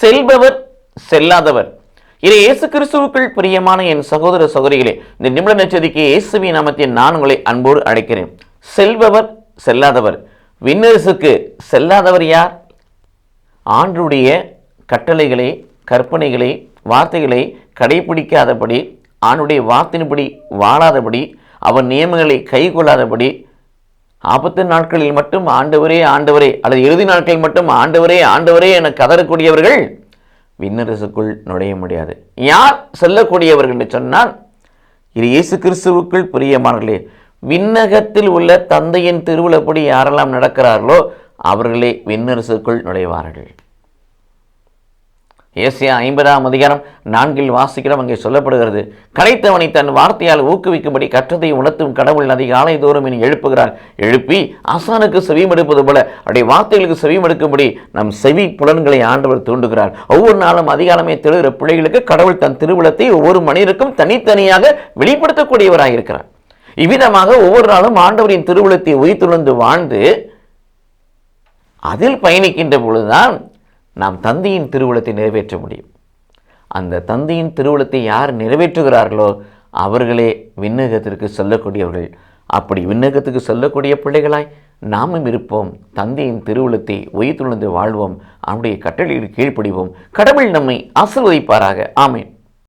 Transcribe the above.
செல்பவர் செல்லாதவர். இது இயேசு கிறிஸ்துவுக்குள் பிரியமான என் சகோதர சகோதரிகளே இந்த நிமிட நச்சதிக்கு இயேசுவி நாமத்தின் நான் உங்களை அன்போடு அழைக்கிறேன். செல்பவர் செல்லாதவர். விண்ணரசுக்கு செல்லாதவர் யார்? ஆண்டுடைய கட்டளைகளை கற்பனைகளை வார்த்தைகளை கடைபிடிக்காதபடி ஆணுடைய வார்த்தையின்படி வாழாதபடி அவன் நியமங்களை கைகொள்ளாதபடி ஆபத்து நாட்களில் மட்டும் ஆண்டவரே ஆண்டவரே அல்லது இறுதி நாட்களில் மட்டும் ஆண்டவரே ஆண்டவரே என கதறக்கூடியவர்கள் விண்ணரசுக்குள் நுழைய முடியாது. யார் செல்லக்கூடியவர்கள் என்று சொன்னால் இது இயேசு கிறிஸ்துவுக்குள் பிரியமானர்களே விண்ணகத்தில் உள்ள தந்தையின் திருவிழப்படி யாரெல்லாம் நடக்கிறார்களோ அவர்களே விண்ணரசுக்குள் நுழைவார்கள். ஏசியா ஐம்பதாம் அதிகாரம் நான்கில் வாசிக்கிறோம் அங்கே சொல்லப்படுகிறது கடைத்தவனை தன் வார்த்தையால் ஊக்குவிக்கும்படி கற்றதை உணர்த்தும் கடவுள் அதிகாலை தோறும் இனி எழுப்புகிறார். எழுப்பி ஆசானுக்கு செவிமடுப்பது போல அவருடைய வார்த்தைகளுக்கு செவிமடுக்கும்படி நம் செவி புலன்களை ஆண்டவர் தூண்டுகிறார். ஒவ்வொரு நாளும் அதிகாலமே தெழுகிற பிள்ளைகளுக்கு கடவுள் தன் திருவிழத்தை ஒவ்வொரு மனிதருக்கும் தனித்தனியாக வெளிப்படுத்தக்கூடியவராக இருக்கிறார். இவ்விதமாக ஒவ்வொரு நாளும் ஆண்டவரின் திருவிழத்தை உயிர்த்துணர்ந்து வாழ்ந்து அதில் பயணிக்கின்ற பொழுதுதான் நாம் தந்தையின் திருவுளத்தை நிறைவேற்ற முடியும். அந்த தந்தையின் திருவுளத்தை யார் நிறைவேற்றுகிறார்களோ அவர்களே விண்ணகத்திற்கு செல்லக்கூடியவர்கள். அப்படி விண்ணகத்துக்கு செல்லக்கூடிய பிள்ளைகளாய் நாமும் இருப்போம். தந்தையின் திருவுளத்தை உயிர்த்துணர்ந்து வாழ்வோம். அவனுடைய கட்டளையில் கீழ்ப்படிவோம். கடவுள் நம்மை ஆசிர்வதிப்பாராக. ஆமேன்.